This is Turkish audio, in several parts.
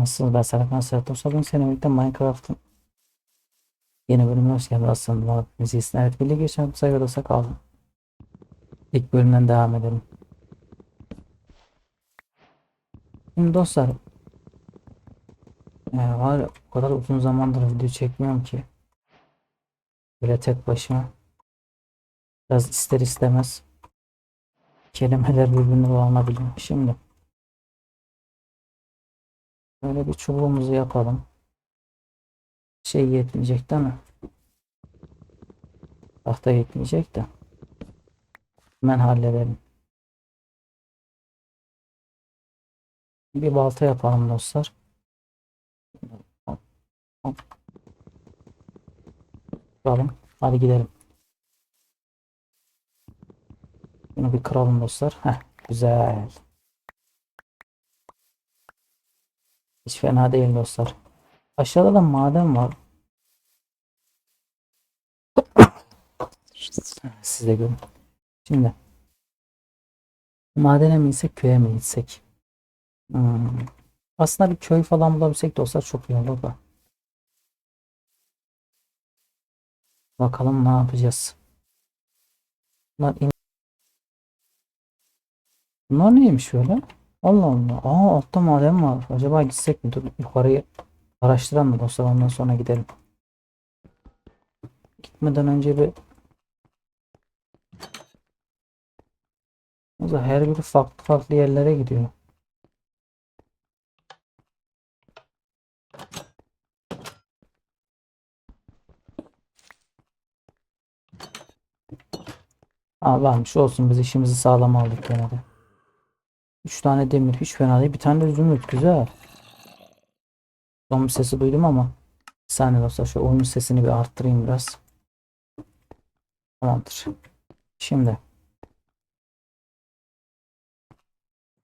Nasılsınız? Ben Serkan Serhat Dostlar. Bugün seninle birlikte Minecraft'ın yeni bölümüne hoş geldiniz aslında. Müziğisin. Evet birlikte geçen sayfada kaldım. İlk bölümden devam edelim. Şimdi dostlar e, var o kadar uzun zamandır video çekmiyorum ki böyle tek başıma biraz ister istemez kelimeler birbirine bağlanabiliyor. Şimdi Böyle bir çubuğumuzu yapalım. Şey yetmeyecek değil mi? Tahta yetmeyecek de. Hemen halledelim. Bir balta yapalım dostlar. Kıralım. Hadi gidelim. Bunu bir kıralım dostlar. Heh, güzel. Hiç fena değil dostlar. Aşağıda da maden var. Siz de görün. Şimdi madene mi gitsek köye mi gitsek? Hmm. Aslında bir köy falan bulabilsek dostlar çok iyi olur da. Bakalım ne yapacağız. Bunlar, in- Bunlar neymiş öyle? Allah Allah. Aa altta maden var. Acaba gitsek mi? Dur yukarıyı araştıralım mı dostlar? Ondan sonra gidelim. Gitmeden önce bir O da her biri farklı farklı yerlere gidiyor. Aa varmış olsun biz işimizi sağlam aldık gene de. 3 tane demir hiç fena değil. Bir tane de zümrüt güzel. Son bir sesi duydum ama bir saniye dostlar şu oyun sesini bir arttırayım biraz. Tamamdır. Şimdi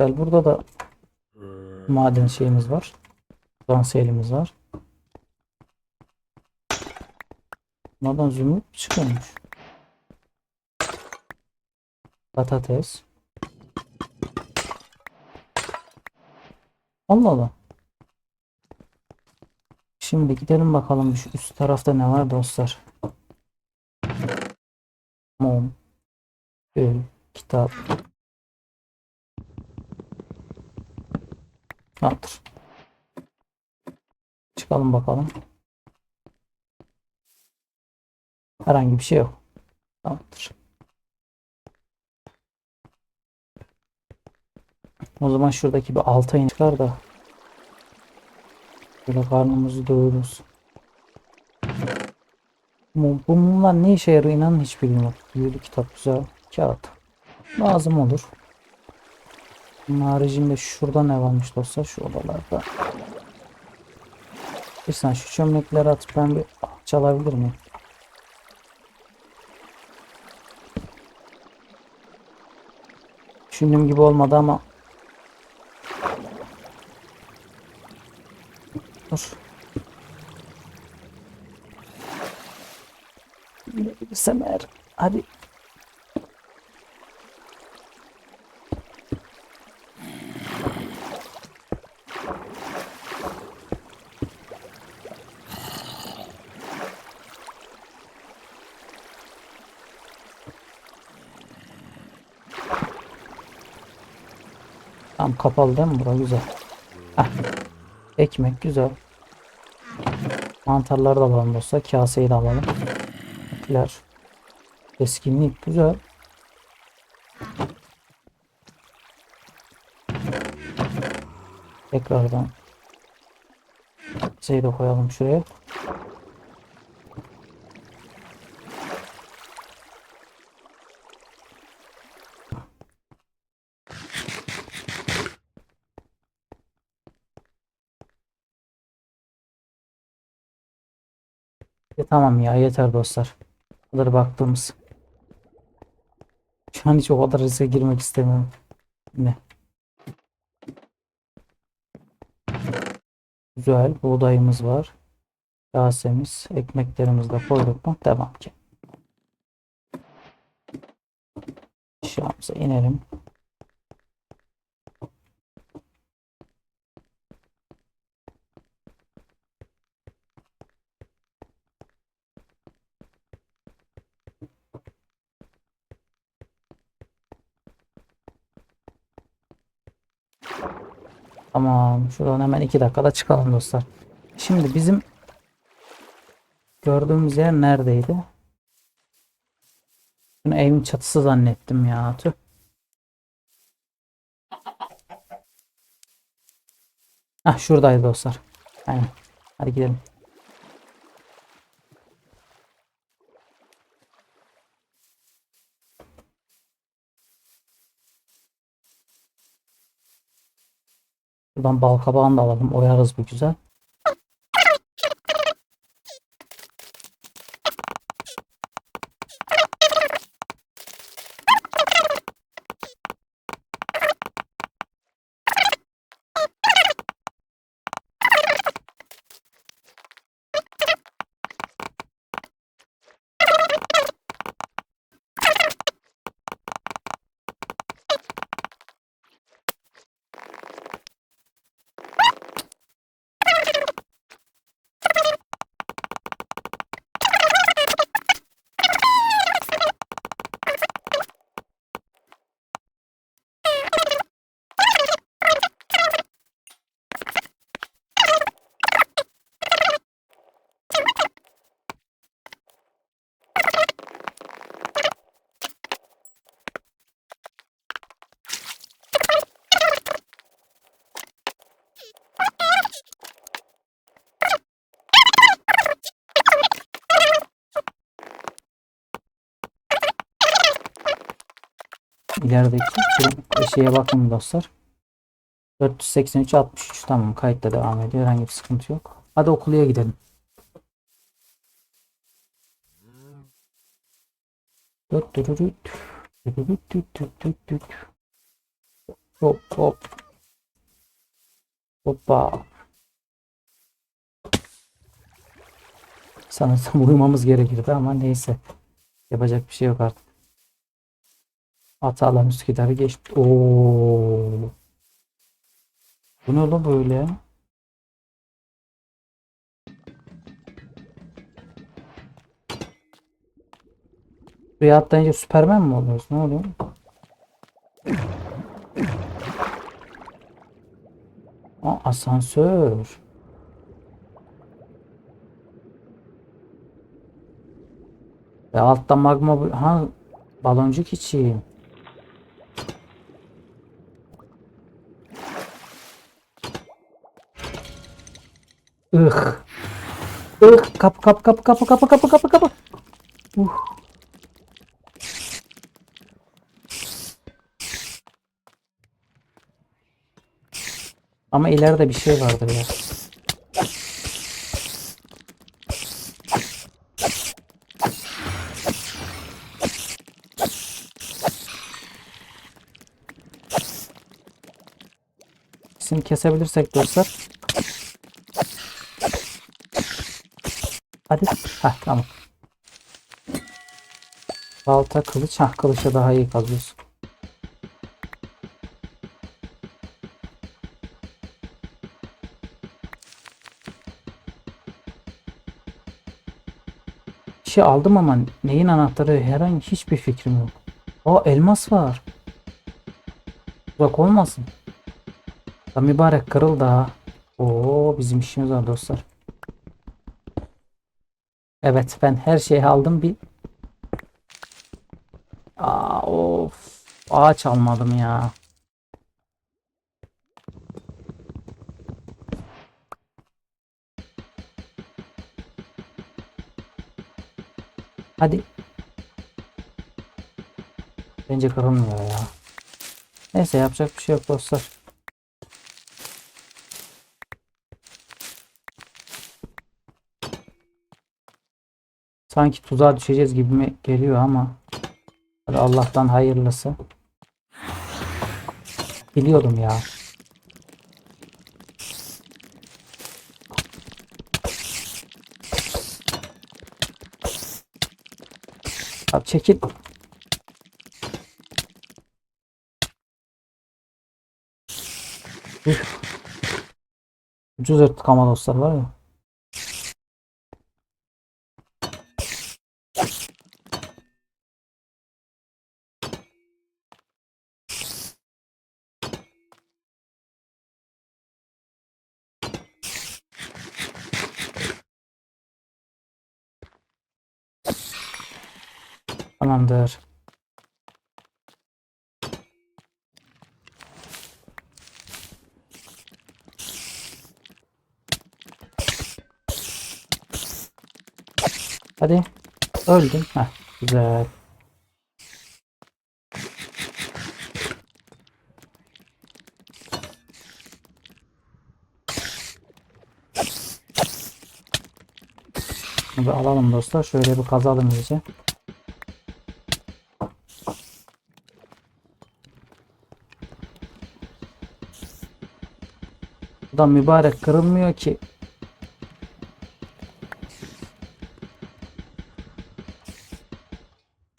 Gel burada da maden şeyimiz var. Dansiyelimiz var. Bunlardan zümrüt çıkıyormuş. Patates. Allah Allah. Şimdi gidelim bakalım şu üst tarafta ne var dostlar. Mum. Gül. Kitap. Tamamdır. Çıkalım bakalım. Herhangi bir şey yok. Tamamdır. O zaman şuradaki bir alta in çıkar da böyle karnımızı doyururuz. Bu, bu mumlar ne işe yarıyor inanın hiç bilmiyorum. Büyülü kitap güzel. Kağıt. Lazım olur. Bunun haricinde şurada ne varmış dostlar şu odalarda. Bir saniye şu çömlekleri atıp ben bir çalabilir miyim? Düşündüğüm gibi olmadı ama Dur. Girebilirsem eğer. Hadi. Tam kapalı değil mi? Bura güzel. Heh. Ekmek güzel. Mantarları da alalım dostlar. Kaseyi de alalım. Etler. Keskinlik güzel. Tekrardan şeyi de koyalım şuraya. Tamam ya yeter dostlar. Bu kadar baktığımız. Şu an hiç o kadar riske girmek istemiyorum. Ne? Güzel. Buğdayımız var. Kasemiz. Ekmeklerimizi de koyduk mu? Devam ki. Aşağımıza inelim. Tamam. Şuradan hemen 2 dakikada çıkalım dostlar. Şimdi bizim gördüğümüz yer neredeydi? Bunu evin çatısı zannettim ya. Tüh. Ah şuradaydı dostlar. Aynen. Hadi gidelim. Buradan bal kabağını da alalım. Oyarız bir güzel. İlerideki şu şeye bakın dostlar. 483 63 tamam kayıtta devam ediyor. Herhangi bir sıkıntı yok. Hadi okuluya gidelim. Düt düt düt düt. Düt düt düt düt düt düt. Hop hop. Hoppa. Sanırsam uyumamız gerekirdi ama neyse. Yapacak bir şey yok artık. Atalan Üsküdar'ı geçti. Oo. Bu ne oğlum böyle? Suya atlayınca Süpermen mi oluyoruz? Ne oluyor? Aa, asansör. Ve altta magma ha baloncuk için. Ih. Ih. Kapı kapı kapı kapı kapı kapı kapı kapı. Uh. Ama ileride bir şey vardır ya. İkisini kesebilirsek dostlar. Hadi. Heh tamam. Balta kılıç. Hah kılıça daha iyi kazıyorsun. Şey aldım ama neyin anahtarı herhangi hiçbir fikrim yok. Aa elmas var. Bak olmasın. Ya mübarek kırıldı ha. Oo bizim işimiz var dostlar. Evet ben her şeyi aldım bir. Aa of. Ağaç almadım ya. Hadi. Bence kırılmıyor ya. Neyse yapacak bir şey yok dostlar. Sanki tuzağa düşeceğiz gibi mi geliyor ama Allah'tan hayırlısı. Biliyordum ya. Abi çekil. Üf. Ucuz yırttık ama dostlar var ya. Tamamdır. Hadi. Öldün. Heh, güzel. Bunu alalım dostlar. Şöyle bir kazalım iyice. Bu da mübarek kırılmıyor ki.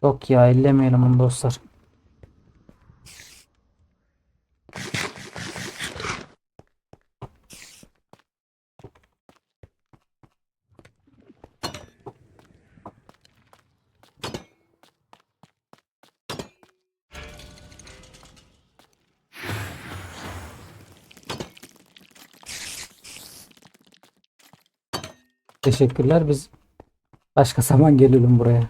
Yok ya ellemeyelim onu dostlar. Teşekkürler. Biz başka zaman gelelim buraya.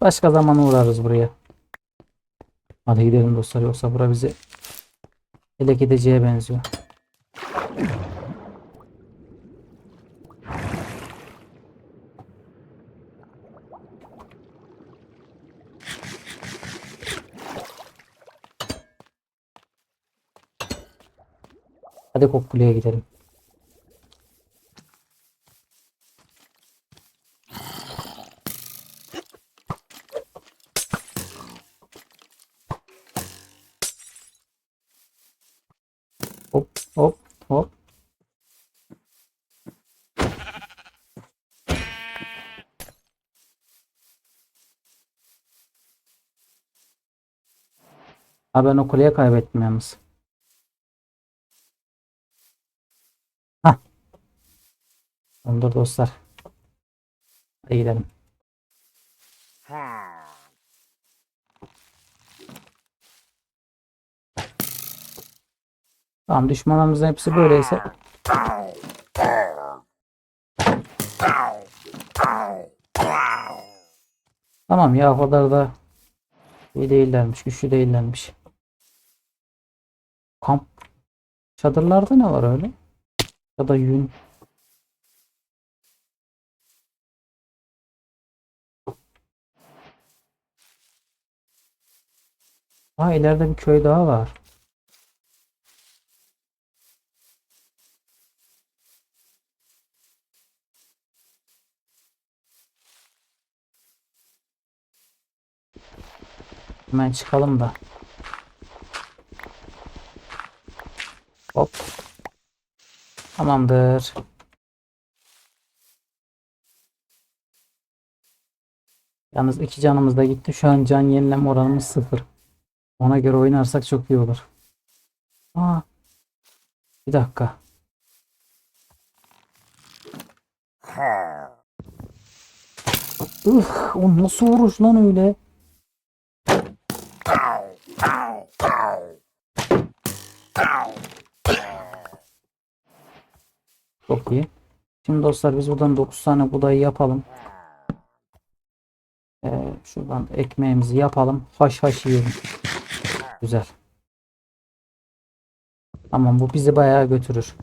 Başka zaman uğrarız buraya. Hadi gidelim dostlar yoksa bura bizi ele gideceğe benziyor. Hadi Kokkule'ye gidelim. Hop hop hop. Ha ben o kuleyi kaybettim yalnız. Tamamdır dostlar. Hadi gidelim. Tamam düşmanlarımızın hepsi böyleyse tamam ya o kadar da iyi değillermiş, güçlü değillermiş. Kamp çadırlarda ne var öyle? Ya da yün. Aa ileride bir köy daha var. Hemen çıkalım da. Hop. Tamamdır. Yalnız iki canımız da gitti. Şu an can yenileme oranımız sıfır. Ona göre oynarsak çok iyi olur. Aa. Bir dakika. Ih, o nasıl vuruş lan öyle? Çok iyi. Şimdi dostlar biz buradan 9 tane buğdayı yapalım. Ee, şuradan ekmeğimizi yapalım. Haş haş yiyelim. Güzel. Tamam bu bizi bayağı götürür.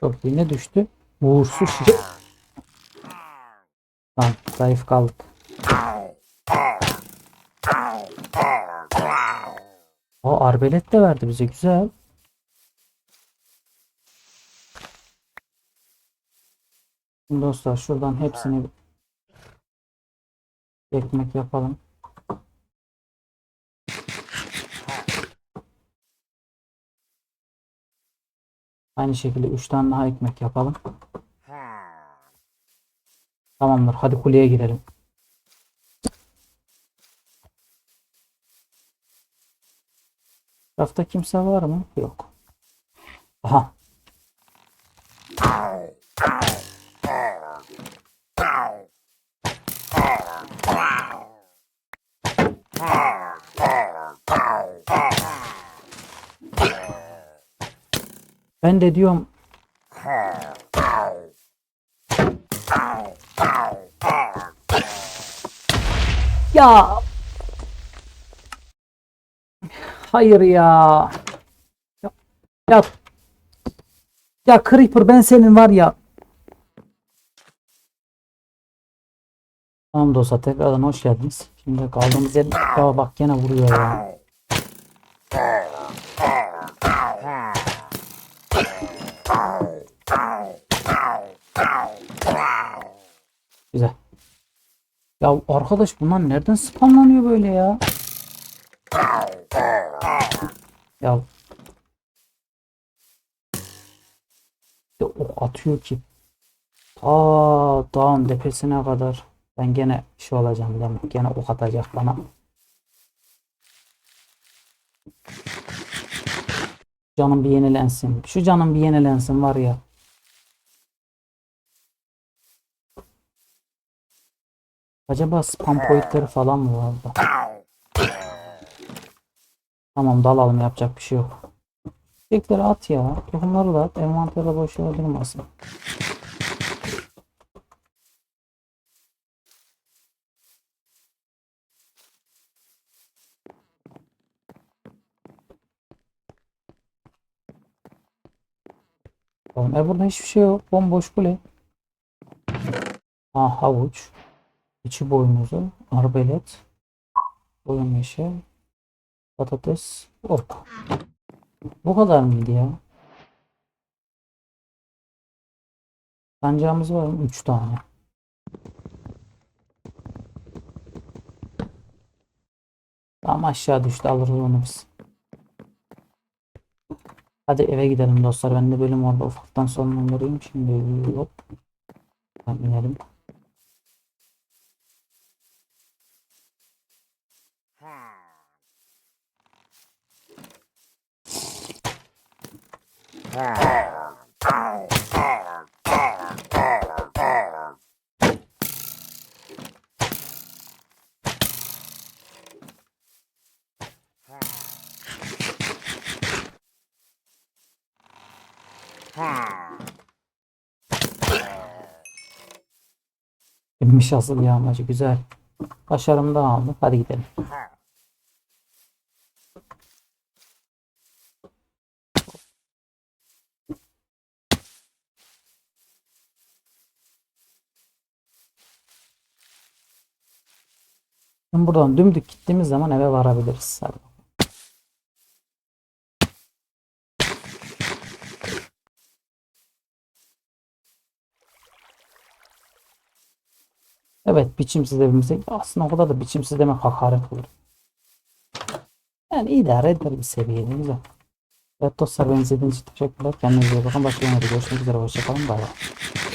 Çok iyi. Ne düştü? Uğursuz şey. Tamam zayıf kaldık. O arbelet de verdi bize güzel. Dostlar şuradan hepsini ekmek yapalım. Aynı şekilde 3 tane daha ekmek yapalım. Tamamdır. Hadi kuleye girelim. Rafta kimse var mı? Yok. Aha. Ben de diyorum ya hayır ya ya ya, ya Creeper ben senin var ya Tamam dostlar tekrardan hoş geldiniz. Şimdi kaldığımız yer ya bak gene vuruyor ya. Güzel. Ya arkadaş bunlar nereden spamlanıyor böyle ya? Ya Ya ok atıyor ki. Aa dağın tepesine kadar. Ben gene şey olacağım mi? Gene ok atacak bana. Canım bir yenilensin. Şu canım bir yenilensin var ya. Acaba spam pointleri falan mı vardı? Tamam dalalım yapacak bir şey yok. Çiçekleri at ya. Tohumları da at. Envanterde boş yer durmasın. Oğlum, e burada hiçbir şey yok. Bomboş kule. Ha havuç. İçi boynuzu. Arbelet. Boyun meşe. Patates. Ork. Bu kadar mıydı ya? Sancağımız var mı? 3 tane. Tamam aşağı düştü alırız onu biz. Hadi eve gidelim dostlar. Ben de bölüm orada ufaktan sonlandırayım. Şimdi hop. Ben inelim. Bilmiş asıl yağmacı güzel. Başarımı da aldım. Hadi gidelim. Şimdi buradan dümdük gittiğimiz zaman eve varabiliriz. Hadi. Evet biçimsiz evimize aslında o kadar da biçimsiz demek hakaret olur. Yani idare eder bir seviyede güzel. Evet dostlar beni izlediğiniz için teşekkürler. Kendinize iyi bakın. Başka yerde görüşmek üzere. Hoşçakalın. Bay bay.